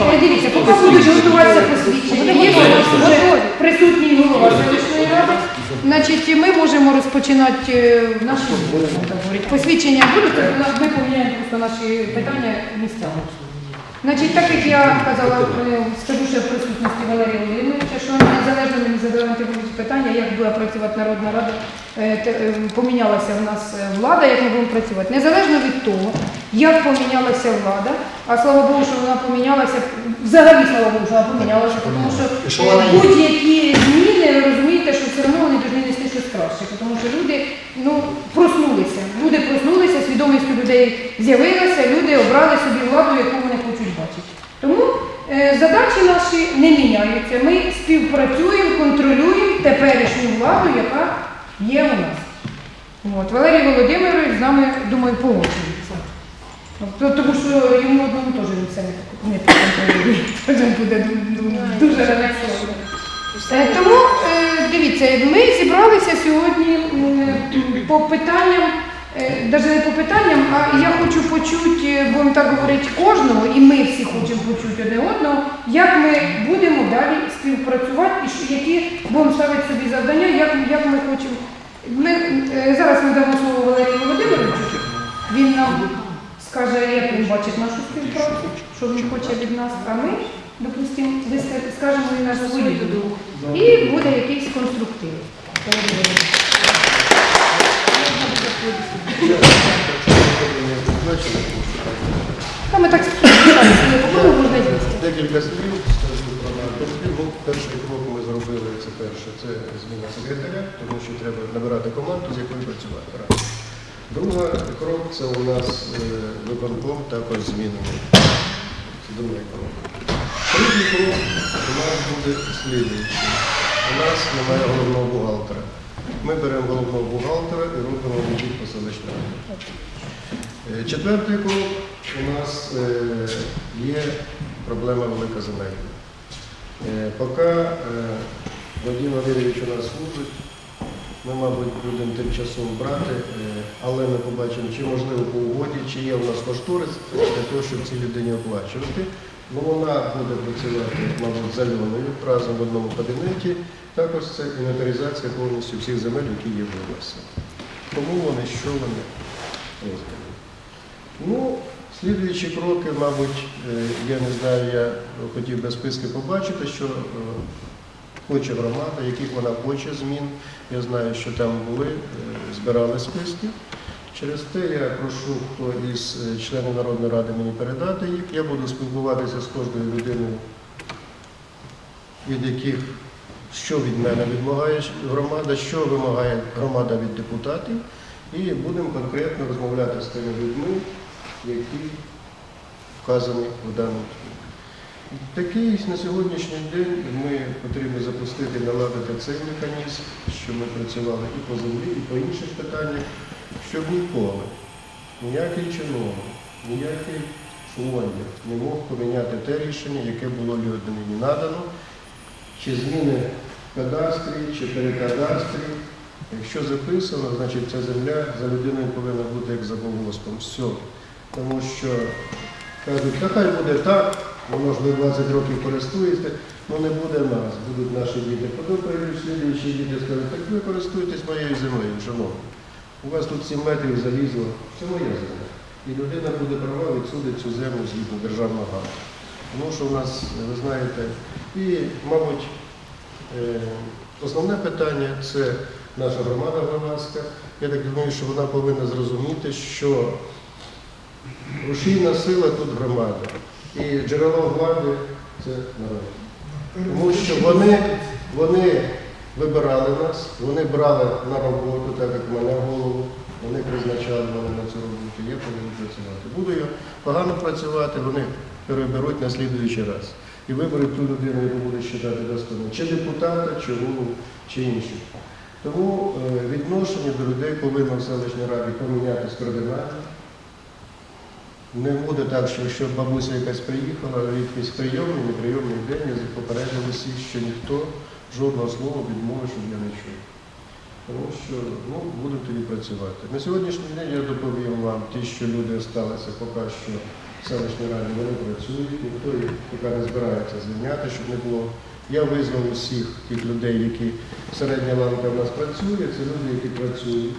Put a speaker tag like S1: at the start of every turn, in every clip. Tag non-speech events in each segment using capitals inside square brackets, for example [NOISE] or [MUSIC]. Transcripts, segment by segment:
S1: Е, Дивіться, поки будуть готуватися посвідчення, є вже присутній голова селищної ради. Значить, ми можемо розпочинати е, наші так говорить, посвідчення будуть, то ми поміняємо просто наші питання місцями. Значить, так як я казала, е, скажу ще в присутності Валерія Володимировича, що незалежно мені задавати будуть питання, як буде працювати Народна Рада, е, е, помінялася в нас влада, як ми будемо працювати. Незалежно від того, як помінялася влада, а слава Богу, що вона помінялася, взагалі слава Богу, що вона помінялася, тому що будь-які зміни, ви розумієте, що все одно вони повинні нести щось краще, тому що люди ну, проснулися. Люди проснулися, свідомість у людей з'явилася, люди обрали собі владу, яку вони хочуть бачити. Тому е, задачі наші не міняються. Ми співпрацюємо, контролюємо теперішню владу, яка є у нас. От, Валерій Володимирович з нами, думаю, погоджується. Тобто, Тому що йому одному теж він все не, не [LAUGHS] буде ду- дуже релаксовано. Е, Тому е, дивіться, ми зібралися сьогодні по питанням, навіть не по питанням, а я хочу почути, е, будемо так говорити, кожного, і ми всі хочемо почути одне одного, як ми будемо далі співпрацювати і які будемо ставити собі завдання, як, як ми хочемо. Ми, е, зараз ми дамо слово Валерію Володимировичу. Він нам скаже, як він бачить нашу співпрацю, що він хоче від нас, а ми, допустимо, скажемо і нашу свою. І буде якийсь конструктив. Та ми так спілкувалися, не попробуємо, можна й звести.
S2: Декілька слів скажу про наш колектив. Ну, Перший крок ми зробили перше, це зміна секретаря, тому що треба набирати команду, з якою працювати. Друга крок це у нас е, виконком також змінений. Це другий крок. Третій крок у нас буде слідуючий. У нас немає головного бухгалтера. Ми беремо головного бухгалтера і робимо аудит по. Е, Четвертий крок у нас е, є проблема велика земельна. Поки Вадим Валерійович у нас служить, ми, мабуть, будемо тимчасово брати, е, але ми побачимо, чи можливо по угоді, чи є у нас кошторис для того, щоб цій людині оплачувати. Ну, вона буде працювати, мабуть, з Альоною разом в одному кабінеті. Також це інвентаризація повністю всіх земель, які є в області. Кому вони, що вони роздані. Ну, слідуючі кроки, мабуть, е, я не знаю, я хотів би списки побачити, що е, хоче громада, яких вона хоче змін. Я знаю, що там були, е, збирали списки. Через те я прошу, хто із е, членів Народної ради мені передати їх. Я буду спілкуватися з кожною людиною, від яких що від мене вимагає громада, що вимагає громада від депутатів, і будемо конкретно розмовляти з тими людьми, які вказані в даному. Такий на сьогоднішній день ми потрібно запустити, наладити цей механізм, щоб ми працювали і по землі, і по інших питаннях, щоб ніколи ніякий чиновник, ніякий фондів не мог поміняти те рішення, яке було людині надано, чи зміни в кадастрі, чи перекадастрі. Якщо записано, значить ця земля за людиною повинна бути як за колгоспом. Все. Тому що кажуть, та хай буде так, воно ж ви 20 років користуєте, ну не буде нас, будуть наші діти. Потім прийдуть слідуючі діти скажуть, так ви користуєтесь моєю землею, шановні. У вас тут 7 метрів залізло, це моя земля. І людина буде права відсудить цю землю згідно державного акту. Тому що у нас, ви знаєте, і, мабуть, е, основне питання це наша громада громадська. Я так думаю, що вона повинна зрозуміти, що рушійна сила тут громада. І джерело влади це народ. Тому що вони, вони вибирали нас, вони брали на роботу, так як мене голову, вони призначали мене на цю роботу, я повинен працювати. Буду я погано працювати, вони переберуть на слідуючий раз. І виберуть ту людину, яку буде вважати достойною, чи депутата, чи голову, чи іншу. Тому е, відношення до людей повинно в селищній раді помінятися кардинально. Не буде так, що якщо бабуся якась приїхала, якийсь прийомний, неприйомний день, я попередив усіх, що ніхто жодного слова відмови, щоб я не чув. Тому що ну, будуть тоді працювати. На сьогоднішній день я доповім вам ті, що люди залишилися поки що в селищній раді, вони працюють, ніхто їх поки не збирається звільняти, щоб не було. Я визвав усіх тих людей, які середня ланка в нас працює, це люди, які працюють.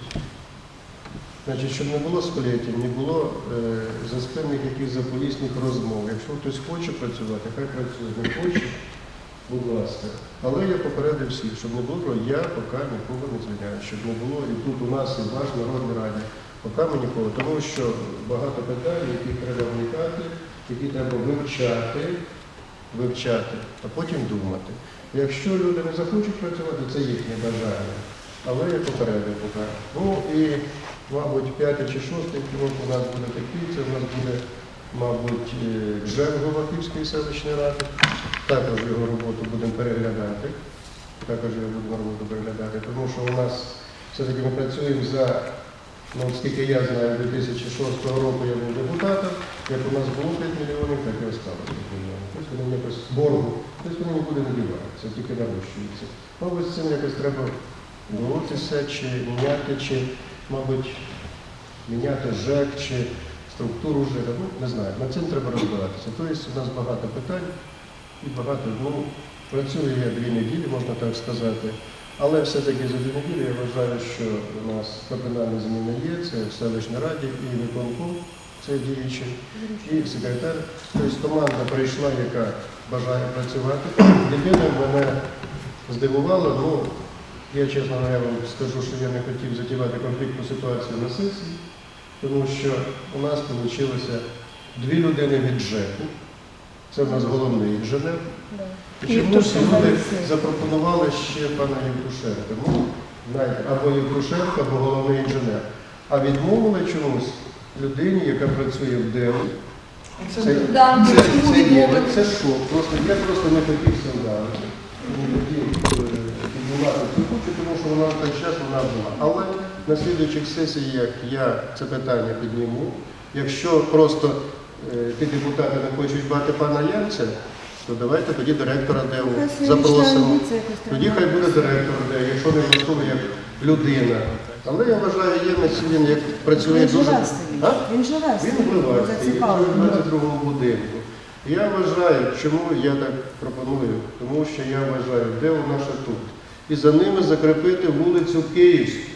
S2: Значить, щоб не було століттів, не було е, заспинних якихось заполісних розмов. Якщо хтось хоче працювати, хай працює, не хоче, будь ласка. Але я попередив всіх, щоб не було, я поки нікого не звільняю, щоб не було і тут у нас, і в ваш народній раді, поки ми нікого. Тому що багато питань, які треба вникати, які треба вивчати, вивчати, а потім думати. Якщо люди не захочуть працювати, це їхнє бажання. Але я попередив поки. Ну мабуть, п'ятий чи шостий крок у нас буде такий, це у нас буде, мабуть, е, ЖЕВ Голохівської селищної ради. Також його роботу будемо переглядати. Також його будемо роботу переглядати, тому що у нас все-таки ми працюємо за, ну, скільки я знаю, 2006 року я був депутатом, як у нас було 5 мільйонів, так і осталось 5 мільйонів. Тобто вони якось боргу, тобто вони нікуди не діваються, тільки нарощуються. Мабуть, з цим якось треба боротися, чи міняти, чи, мабуть, міняти ЖЕК, чи структуру ЖЕКа. Ну, не знаю, над цим треба розбиратися. Тобто у нас багато питань і багато, ну, працюю я дві неділі, можна так сказати. Але все-таки за дві неділі я вважаю, що у нас кардинальні зміни є, це в селищній раді і виконком, це діючий, і секретар. Тобто команда прийшла, яка бажає працювати. Єдине мене здивувало, ну, я чесно говоря, вам скажу, що я не хотів затівати конфліктну ситуацію на сесії, тому що у нас вийшло дві людини від ЖЕКу. Це в нас головний інженер. Чомусь люди запропонували ще пана Євтушенка. Ну, знаєте, або Євтушенко, або головний інженер. А відмовили чомусь людині, яка працює в ДЕУ. Це,
S3: Да,
S2: це. Просто, я просто не хотів скандалити. Не хотів е, піднімати цю кучу, тому що вона той час вона була. Але на слідуючих сесіях я це питання підніму. Якщо просто е, ті депутати не хочуть бати пана Янця, то давайте тоді директора ДЕУ запросимо. Тоді хай буде директор ДЕУ, якщо не влаштовує як людина. Але я вважаю, Ємець він як працює
S3: Він
S2: дуже. А?
S3: Він живе
S2: Він
S3: селі.
S2: він живе в
S3: Зацікавлений.
S2: 22 будинку. Я вважаю, чому я так пропоную, тому що я вважаю, де наша тут. І за ними закріпити вулицю Київську.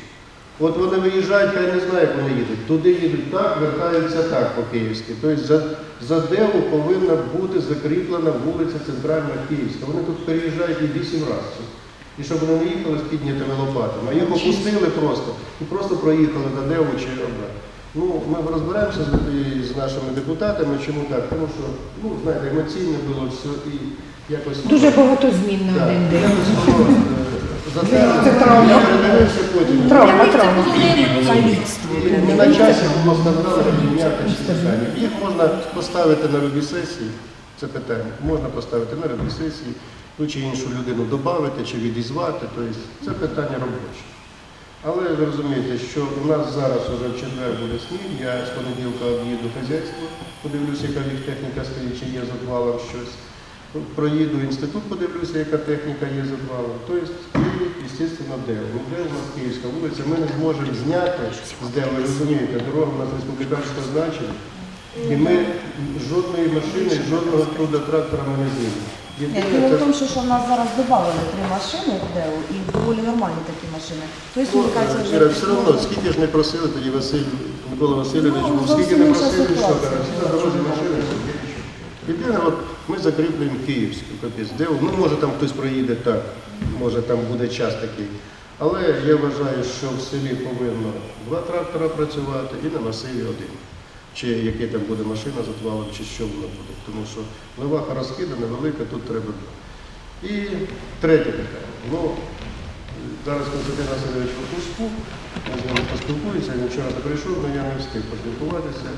S2: От вони виїжджають, хай не знаю, як вони їдуть. Туди їдуть так, вертаються так по Київськи. Тобто за, за Деву повинна бути закріплена вулиця Центральна Київська. Вони тут переїжджають і вісім разів. І щоб вони не їхали з піднятими лопатами, а їх опустили просто і просто проїхали до Деву чи обратно. Ну, ми розберемося з, з нашими депутатами, чому так? Тому що, ну, знаєте, емоційно було все і якось...
S1: Дуже багато змін на один день. Це травма. Травма, травма.
S2: Не на часі було сказали питання. Їх можна поставити на любі сесії, це питання. Можна поставити на любі сесії, ту чи іншу людину додати чи відізвати. Тобто це питання робоче. Але ви розумієте, що у нас зараз вже в четвер буде сніг, я з понеділка об'їду хазяйство, подивлюся, яка в техніка стоїть, чи є з отвалом щось. Проїду інститут, подивлюся, яка техніка є з отвалом. Тобто, і, звісно, де. Де у нас Київська вулиця, ми не зможемо зняти з де, ви розумієте, дорога у нас республіканського значення. І ми жодної машини, жодного труда трактора ми не.
S3: Ні, Діло в тому, що, що в нас зараз додали три машини в ДЕУ і доволі нормальні такі машини. Тобто, мені кажеться, вже
S2: Іра, все одно, скільки ж не просили тоді Василь Микола Васильович,
S3: Ну,
S2: скільки не просили, що зараз, дорозі машини. Єдине, от ми закріплюємо Київську капець. Ну, може там хтось проїде так, може там буде час такий. Але я вважаю, що в селі повинно два трактора працювати і на масиві один. Чи яка там буде машина з отвалом, чи що воно буде. Тому що леваха розкидана, велика, тут треба. І третє питання. Ну, зараз Константин Васильович в отпуску, я з ним поспілкуюся, він вчора прийшов, але я не встиг поспілкуватися.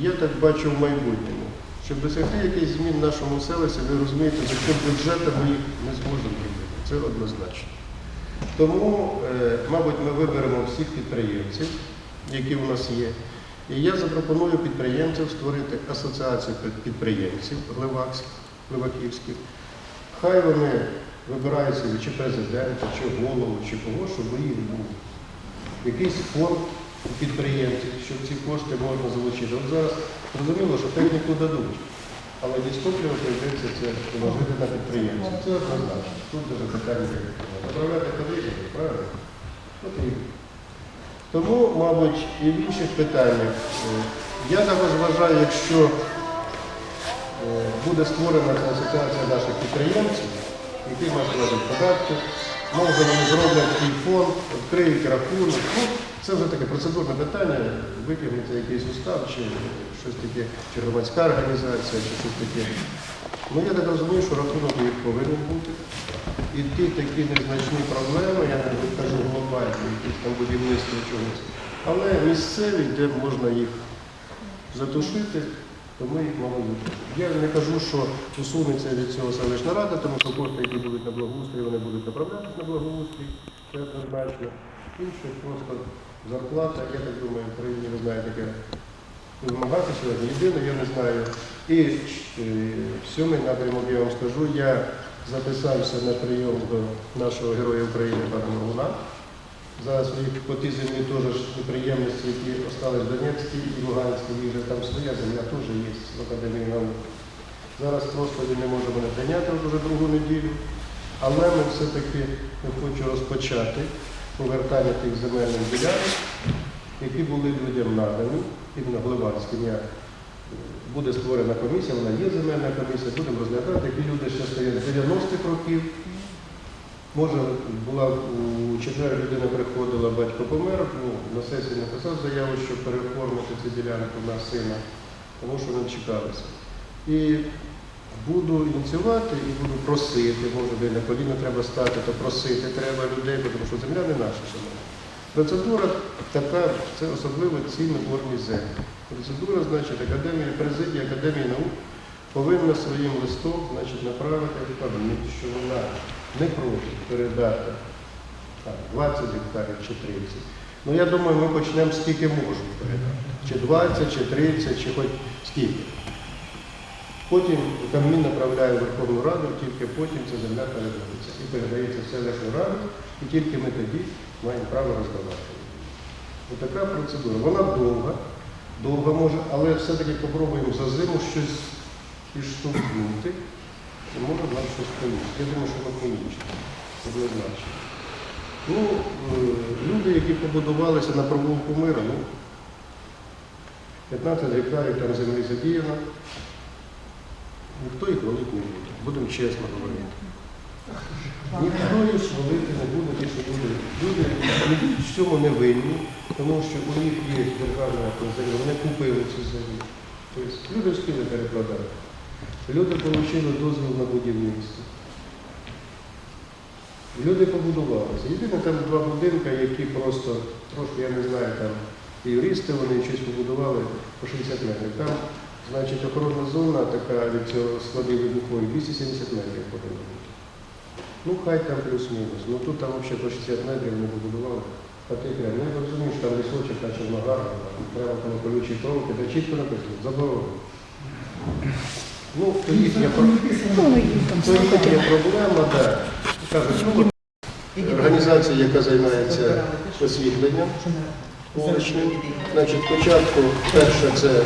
S2: Я так бачу в майбутньому, щоб досягти якихось змін в нашому селищі, ви розумієте, за що бюджету ми їх не зможемо робити. Це однозначно. Тому, е, мабуть, ми виберемо всіх підприємців, які у нас є. І я запропоную підприємцям створити асоціацію підприємців Гливакських, Хай вони вибирають собі чи президента, чи голову, чи кого, щоб їх був якийсь фонд підприємців, щоб ці кошти можна залучити. От зараз зрозуміло, що техніку дадуть, але дістоплювати прийдеться це положити на підприємців. Це однозначно. Тут дуже питання. Направляти кредити, правильно? Тому, мабуть, і в інших питаннях. е, Я також вважаю, якщо е, буде створена асоціація наших підприємців, які мають платити податки, може вони зроблять свій фонд, відкриють рахунок. Це вже таке процедурне питання, витягнути якийсь устав, чи щось таке, чи громадська організація, чи щось таке. Ну я так розумію, що рахунок них повинен бути. І ті такі незначні проблеми, я не кажу глобальні, якісь там будівництво чогось, але місцеві, де можна їх затушити, то ми їх мали. Я не кажу, що усунеться від цього селищна рада, тому що кошти, які будуть на благоустрій, вони будуть направлятися на благоустрій, це однозначно. Інше просто зарплата, я так думаю, в країні ви знаєте, яке вимагати сьогодні. Єдине, я не знаю. І е, сьомий напрямок, я вам скажу, я записався на прийом до нашого Героя України пана Моргуна. Зараз по тій землі теж ж підприємності, які остались в Донецькій і Луганській, їх же там своя земля теж є в Академії наук. Зараз просто не може мене прийняти вже другу неділю. Але ми все-таки хочу розпочати повертання тих земельних ділянок, які були людям надані, іменно Гливанським. Я е, Буде створена комісія, вона є земельна комісія, будемо розглядати, які люди ще стоять з 90-х років. Може, була у четвер людина приходила, батько помер, ну, на сесії написав заяву, щоб переоформити цю ділянку на сина, тому що не чекалися. І буду ініціювати і буду просити, може, де на коліна треба стати, то просити треба людей, тому що земля не наша шановна. Процедура така, це особливо ці надворні землі. Процедура, значить, Академія, президія Академії наук повинна своїм листом значить, направити відповідь, що вона не проти передати так, 20 гектарів чи 30. Ну я думаю, ми почнемо скільки можемо передати. Чи 20, чи 30, чи хоч скільки. Потім Кабмін направляє Верховну Раду, тільки потім ця земля передається. І передається в селищну раду, і тільки ми тоді маємо право роздавати. Ось така процедура. Вона довга, довга може, але все-таки спробуємо за зиму щось підштовхнути. І може нам щось поміж. Я думаю, що воно помічне. Однозначно. Ну, е, люди, які побудувалися на провулку мира, ну, 15 гектарів там землі задіяно. Ніхто їх валити не буде. Будемо чесно говорити. Ніхто їх валити не буде, ті, що люди. Люди в цьому не винні, тому що у них є державна земля, вони купили цю землю. Тобто люди встигли перекладати. Люди отримали дозвіл на будівництво. Люди побудувалися. Єдине там два будинки, які просто трошки, я не знаю, там юристи вони щось побудували по 60 метрів. Там, значить, охоронна зона така від цього склади вибухової 270 метрів повинна бути. Ну, хай там плюс-мінус. Ну тут там взагалі по 60 метрів вони побудували. А ти прям, ну я розумію, що там лісочок, наче там треба там колючі проволоки, де чітко написано, заборонено. Ну, то їхня, про- то їхня проблема, так. Кажуть, ну, організація, яка займається освітленням вуличним. Значить, спочатку перша це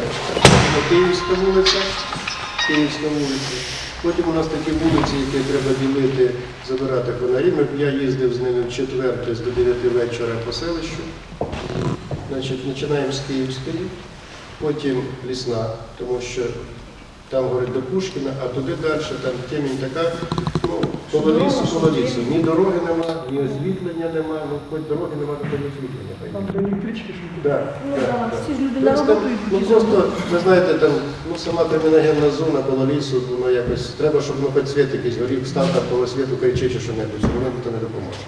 S2: Київська вулиця, Київська вулиця. Потім у нас такі вулиці, які треба ділити, забирати фонарі. Я їздив з ними в четвер, тобто до 9 вечора по селищу. Значить, починаємо з Київської, потім лісна, тому що там говорить до Пушкіна, а туди далі, там темінь така, ну, коло лісу, коло лісу. Ні дороги нема, ні освітлення нема, ну хоч дороги нема, то хоч освітлення.
S4: Там до електрички, щоб
S2: Да,
S3: Ну,
S2: да.
S3: всі ж люди
S2: Ну,
S3: на
S2: там,
S3: роботу
S2: ну
S3: йдуть.
S2: просто, ви знаєте, там, ну сама криміногенна зона коло лісу, воно якось, треба, щоб ну, хоч світ якийсь горів, став там коло світу, кричи чи що-небудь, воно то не допоможе.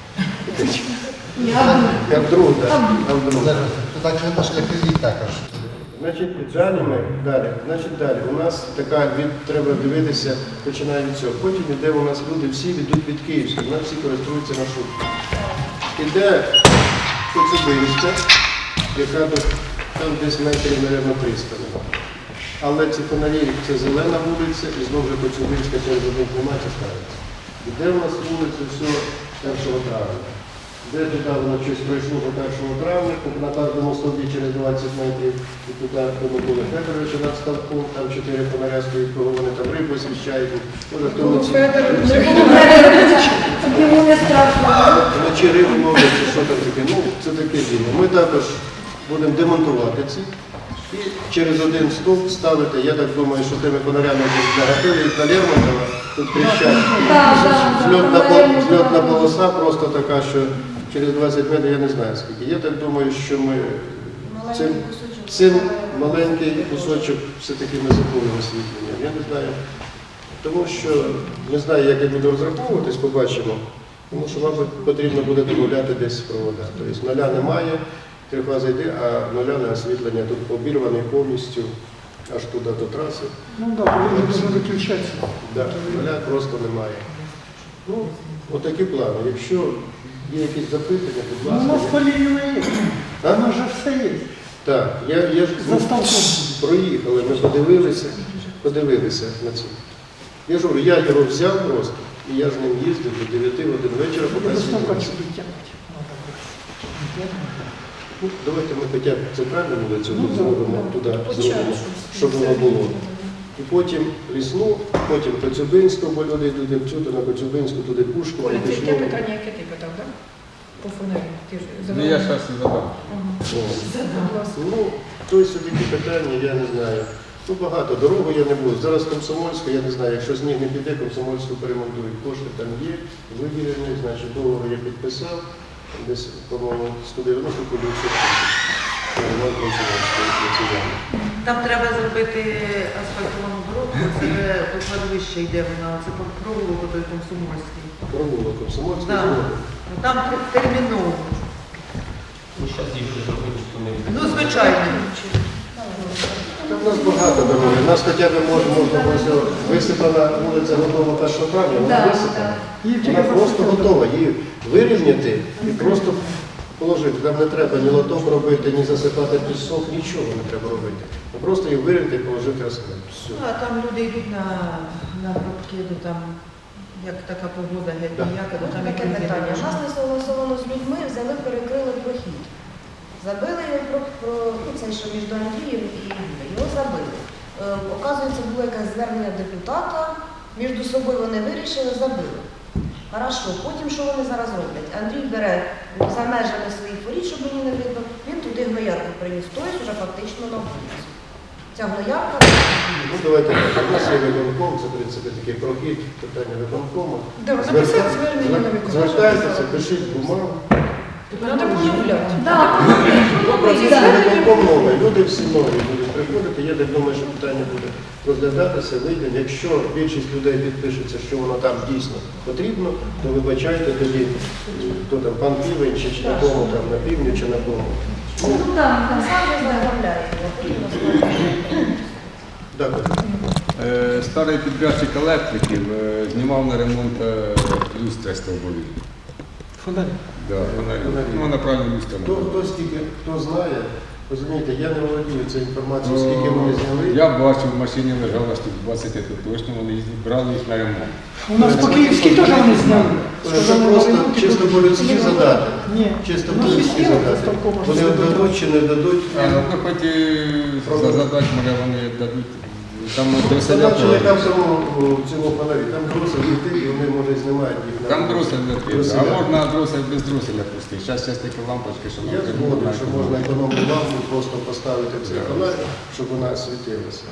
S2: Я вдруг, так, а вдруг.
S5: Зараз так що як і також.
S2: Значить, далі далі, значить, далі. У нас така від, треба дивитися, починає від цього. Потім іде у нас люди всі йдуть від Київської, у нас всі користуються маршруткою. Іде Коцюбинська, яка до, там десь метрів, мабуть, 300. Але ці фонарі, це зелена вулиця, і знову ж Коцюбинська через один кілометр ставиться. Де у нас вулиця все 1 травня? Де туди воно щось пройшло по 1 травня, на кожному стовбі через 20 метрів, і туди до Миколи Федоровича над ставком, там чотири фонаря стоїть, кого вони там рибу освіщають. Може, хто вночі,
S3: Йому не страшно.
S2: вночі рибу ловлять, чи що там таке. Ну, це таке діло. Ми також будемо демонтувати ці. І через один стовп ставити, я так думаю, що тими фонарями десь нагатили на Лермонтова, тут кричать. Зльотна полоса просто така, що через 20 метрів я не знаю скільки. Я так думаю, що ми цим, цим маленький кусочок все-таки не забули освітлення. Я не знаю. Тому що не знаю, як я буду розраховуватись, побачимо. Тому що, мабуть, потрібно буде додати десь провода. Тобто нуля немає, крива зайде, а нуля на освітлення тут обірваний повністю аж туди до траси.
S4: Ну да, повинно було виключатися.
S2: Да, нуля просто немає. Ну, отакі плани. Якщо є якісь запитання, будь
S4: Ну, у нас
S2: ласка.
S4: є.
S2: А?
S4: У нас же все є.
S2: Так, я, я ж проїхали, ми подивилися, подивилися на це. Я ж говорю, я його взяв просто, і я ж ним їздив до 9 годин вечора,
S4: Я
S2: поки світилося. Ну, давайте ми хоча б центральну вулицю
S4: Ну,
S2: зробимо туди, зробимо, щоб воно було. І потім лісну, потім Коцюбинську, бо люди йдуть всюди на Коцюбинську, туди Пушку,
S1: Оля, це те питання, яке ти питав, так? По фонарю. Ти ж
S6: Ну я зараз і задам.
S2: Ну, тобто такі питання, я не знаю. Ну, багато. Дорогу я не буду. Зараз Комсомольську, я не знаю, якщо сніг не піде, Комсомольську перемонтують. Кошти там є, виділені, значить, договор я підписав. Десь, по-моєму, 190 поліцію. Ремонт Комсомольської працювання.
S7: Там треба зробити асфальтовану дорогу, це по кладовище йде вона, це по провулку той комсомольський.
S2: Провулок Комсомольський
S7: Да.
S2: згодом.
S7: Ну, Там терміново.
S8: Ну, зараз їх вже зробити, то не
S7: Ну, звичайно.
S2: Та в нас багато дороги. У нас хоча б можна, можна висипана вулиця готова 1 травня, вона висипана.
S4: Її
S2: Вона просто готова. Її вирівняти і просто положити. Там не треба ні лоток робити, ні засипати пісок, нічого не треба робити. Ну, Просто її вирівняти і положити асфальт. Все.
S7: Ну, а там люди йдуть на, на гробки, ну там, як така погода, геть
S2: Да.
S7: ніяка, то там
S3: Таке питання. У нас не согласовано з людьми, взяли, перекрили прохід. Забили його про, про ну, це, що між Андрієм і. Його забили. Е, оказується, було якесь звернення депутата, між собою вони вирішили, забили. Хорошо, потім що вони зараз роблять? Андрій бере за межами своїх воріт, щоб мені не видно, він туди гноярку приніс, тобто вже фактично на вулицю. Ця гноярка
S2: Ну, давайте так. У нас є виконком, це в принципі такий прохід, питання виконкому.
S1: Да, написати звернення на виконком.
S2: Звертайтеся, пишіть бумагу.
S1: Треба.
S2: Процес люди всі нові будуть приходити. Я так думаю, що питання буде розглядатися, вийде. Якщо більшість людей підпишеться, що воно там дійсно потрібно, то вибачайте тоді, хто там пан Півень, чи, на кому там на півдні, чи на кому. Ну,
S3: розповідає.
S2: дякую.
S6: Е, Старий підрядчик електриків е, знімав на ремонт е, люстри стовбові.
S4: Фонарі.
S6: Да, фонарі. Ну, на правильну люстру.
S2: Хто, хто скільки, хто знає, розумієте, я не володію цією інформацією, скільки вони зняли.
S6: Я бачив, в машині лежало штук 20, то точно вони їздили, брали їх на ремонт.
S4: У нас по Київській теж вони зняли.
S2: Це
S4: Сказали,
S2: просто
S4: «Маринуки
S2: чисто
S4: тут
S2: по-людськи
S4: не
S2: задати.
S4: Ні.
S2: Чисто
S4: Ну,
S2: по-людськи
S4: система
S2: задати. Вони дадуть чи не дадуть.
S6: А, ну, хоч і задати, може вони дадуть. Там до Там
S2: чоловік там в цьому, в цьому фонарі, там дросель летить, і вони, може, знімають їх на...
S6: Там дросель не. А можна дросель без дроселя пустити. Зараз зараз такі лампочки, що
S2: Я згоден, що можна економну лампу просто поставити в цей фонарь, щоб вона світилася.